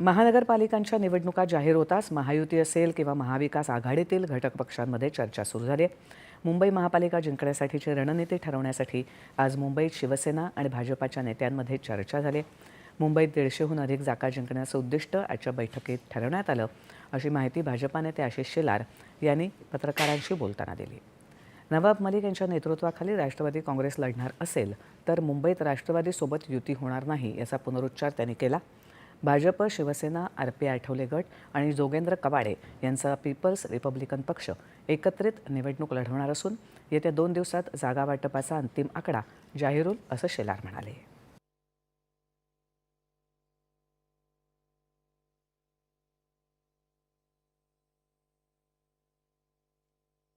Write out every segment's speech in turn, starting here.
महानगरपालिकांच्या निवडणुका जाहीर होताच महायुती असेल किंवा महाविकास आघाडीतील घटक पक्षांमध्ये चर्चा सुरू झाली आहे. मुंबई महापालिका जिंकण्यासाठीची रणनीती ठरवण्यासाठी आज मुंबईत शिवसेना आणि भाजपाच्या नेत्यांमध्ये चर्चा झाली आहे. मुंबईत दीडशेहून अधिक जागा जिंकण्याचं उद्दिष्ट आजच्या बैठकीत ठरवण्यात आलं. अशी माहिती भाजपा नेते आशिष शेलार यांनी पत्रकारांशी बोलताना दिली. नवाब मलिक यांच्या नेतृत्वाखाली राष्ट्रवादी काँग्रेस लढणार असेल तर मुंबईत राष्ट्रवादीसोबत युती होणार नाही याचा पुनरुच्चार त्यांनी केला. भाजप शिवसेना आर पी आठवले गट आणि जोगेंद्र कवाडे यांचा पीपल्स रिपब्लिकन पक्ष एकत्रित निवडणूक लढवणार असून येत्या दोन दिवसात जागा वाटपाचा अंतिम आकडा जाहीर होईल असं शेलार म्हणाले.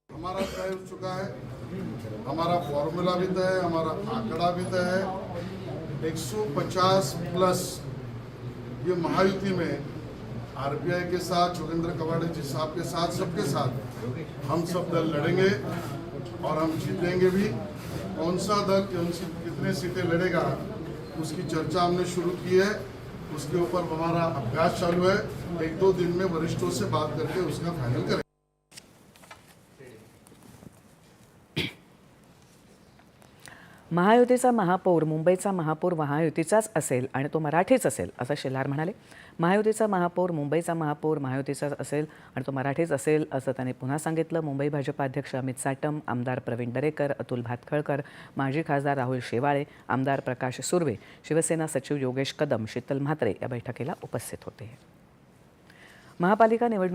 हमारा तय हो चुका है। हमारा फॉर्मूला भी तय है हमारा आंकड़ा भी तय है। 150 प्लस ये महायुति में आरबीआई के साथ, जोगेंद्र कवाड़े जी साहब के साथ, सबके साथ हम सब दल लड़ेंगे और हम जीतेंगे भी। कौन सा दल कौन सी, कितने सीटें लड़ेगा, उसकी चर्चा हमने शुरू की है। उसके ऊपर हमारा अभ्यास चालू है। एक दो दिन में वरिष्ठों से बात करके उसका फाइनल करेंगे। महायुतीचा महापौर मुंबईचा महापौर महायुतीचाच असेल आणि तो मराठीच असेल असं शेलार म्हणाले. महायुतीचा महापौर मुंबईचा महापौर महायुतीचाच असेल आणि तो मराठीच असेल असं त्यांनी पुन्हा सांगितलं. मुंबई भाजपा अध्यक्ष अमित साटम आमदार प्रवीण दरेकर अतुल भातखळकर माजी खासदार राहुल शेवाळे आमदार प्रकाश सुर्वे शिवसेना सचिव योगेश कदम शीतल म्हात्रे या बैठकीला उपस्थित होते. महापालिका निवडणूक